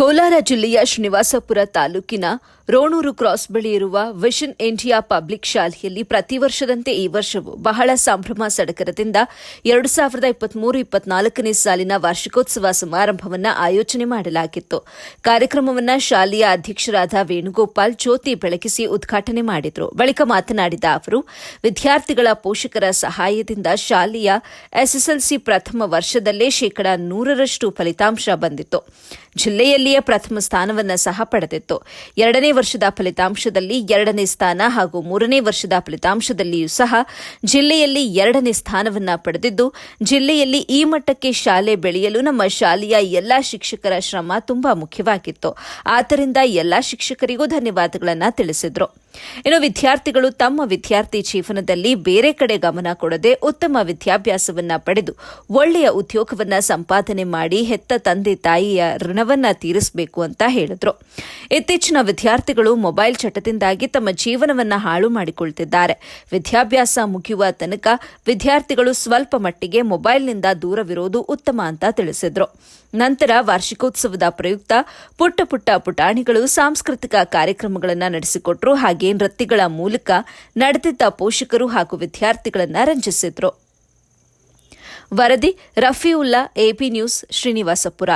ಕೋಲಾರ ಜಿಲ್ಲೆಯ ಶ್ರೀನಿವಾಸಪುರ ತಾಲೂಕಿನ ರೋಣೂರು ಕ್ರಾಸ್ ಬಳಿ ಇರುವ ವಿಷನ್ ಇಂಡಿಯಾ ಪಬ್ಲಿಕ್ ಶಾಲೆಯಲ್ಲಿ ಪ್ರತಿ ವರ್ಷದಂತೆ ಈ ವರ್ಷವೂ ಬಹಳ ಸಂಭ್ರಮ ಸಡಗರದಿಂದ ಎರಡು ಸಾವಿರದ ಇಪ್ಪತ್ಮೂರು ಇಪ್ಪತ್ನಾಲ್ಕನೇ ಸಾಲಿನ ವಾರ್ಷಿಕೋತ್ಸವ ಸಮಾರಂಭವನ್ನು ಆಯೋಜನೆ ಮಾಡಲಾಗಿತ್ತು. ಕಾರ್ಯಕ್ರಮವನ್ನು ಶಾಲೆಯ ಅಧ್ಯಕ್ಷರಾದ ವೇಣುಗೋಪಾಲ್ ಜ್ಯೋತಿ ಬೆಳಗಿಸಿ ಉದ್ಘಾಟನೆ ಮಾಡಿದರು. ಬಳಿಕ ಮಾತನಾಡಿದ ಅವರು, ವಿದ್ಯಾರ್ಥಿಗಳ ಪೋಷಕರ ಸಹಾಯದಿಂದ ಶಾಲೆಯ ಎಸ್ಎಸ್ಎಲ್ಸಿ ಪ್ರಥಮ ವರ್ಷದಲ್ಲೇ ಶೇಕಡಾ ನೂರರಷ್ಟು ಫಲಿತಾಂಶ ಬಂದಿತ್ತು. ಜಿಲ್ಲೆಯಲ್ಲಿಯೇ ಪ್ರಥಮ ಸ್ಥಾನವನ್ನು ಸಹ ಪಡೆದಿತ್ತು. ಎರಡನೇ ವರ್ಷದ ಫಲಿತಾಂಶದಲ್ಲಿ ಎರಡನೇ ಸ್ಥಾನ ಹಾಗೂ ಮೂರನೇ ವರ್ಷದ ಫಲಿತಾಂಶದಲ್ಲಿಯೂ ಸಹ ಜಿಲ್ಲೆಯಲ್ಲಿ ಎರಡನೇ ಸ್ಥಾನವನ್ನ ಪಡೆದಿದ್ದು, ಜಿಲ್ಲೆಯಲ್ಲಿ ಈ ಮಟ್ಟಕ್ಕೆ ಶಾಲೆ ಬೆಳೆಯಲು ನಮ್ಮ ಶಾಲೆಯ ಎಲ್ಲಾ ಶಿಕ್ಷಕರ ಶ್ರಮ ತುಂಬಾ ಮುಖ್ಯವಾಗಿತ್ತು. ಆದ್ದರಿಂದ ಎಲ್ಲಾ ಶಿಕ್ಷಕರಿಗೂ ಧನ್ಯವಾದಗಳನ್ನು ತಿಳಿಸಿದರು. ಇನ್ನು ವಿದ್ಯಾರ್ಥಿಗಳು ತಮ್ಮ ವಿದ್ಯಾರ್ಥಿ ಜೀವನದಲ್ಲಿ ಬೇರೆ ಕಡೆ ಗಮನ ಕೊಡದೆ ಉತ್ತಮ ವಿದ್ಯಾಭ್ಯಾಸವನ್ನ ಪಡೆದು ಒಳ್ಳೆಯ ಉದ್ಯೋಗವನ್ನ ಸಂಪಾದನೆ ಮಾಡಿ ಹೆತ್ತ ತಂದೆ ತಾಯಿಯ ಋಣವನ್ನ ತೀರಿಸಬೇಕು ಅಂತ ಹೇಳಿದ್ರು. ಇತ್ತೀಚಿನ ವಿದ್ಯಾರ್ಥಿಗಳು ಮೊಬೈಲ್ ಚಟದಿಂದಾಗಿ ತಮ್ಮ ಜೀವನವನ್ನ ಹಾಳು ಮಾಡಿಕೊಳ್ತಿದ್ದಾರೆ. ವಿದ್ಯಾಭ್ಯಾಸ ಮುಗಿಯುವ ತನಕ ವಿದ್ಯಾರ್ಥಿಗಳು ಸ್ವಲ್ಪ ಮಟ್ಟಿಗೆ ಮೊಬೈಲ್ನಿಂದ ದೂರವಿರೋದು ಉತ್ತಮ ಅಂತ ತಿಳಿಸಿದ್ರು. ನಂತರ ವಾರ್ಷಿಕೋತ್ಸವದ ಪ್ರಯುಕ್ತ ಪುಟ್ಟ ಪುಟ್ಟ ಪುಟಾಣಿಗಳು ಸಾಂಸ್ಕೃತಿಕ ಕಾರ್ಯಕ್ರಮಗಳನ್ನು ನಡೆಸಿಕೊಟ್ರು. ಹಾಗೆ ನೃತ್ಯಗಳ ಮೂಲಕ ನಡೆದಿದ್ದ ಪೋಷಕರು ಹಾಗೂ ವಿದ್ಯಾರ್ಥಿಗಳನ್ನು ರಂಜಿಸಿದ್ರು. ವರದಿ ರಫಿಯುಲ್ಲಾ ಎಪಿ ನ್ಯೂಸ್, ಶ್ರೀನಿವಾಸಪುರ.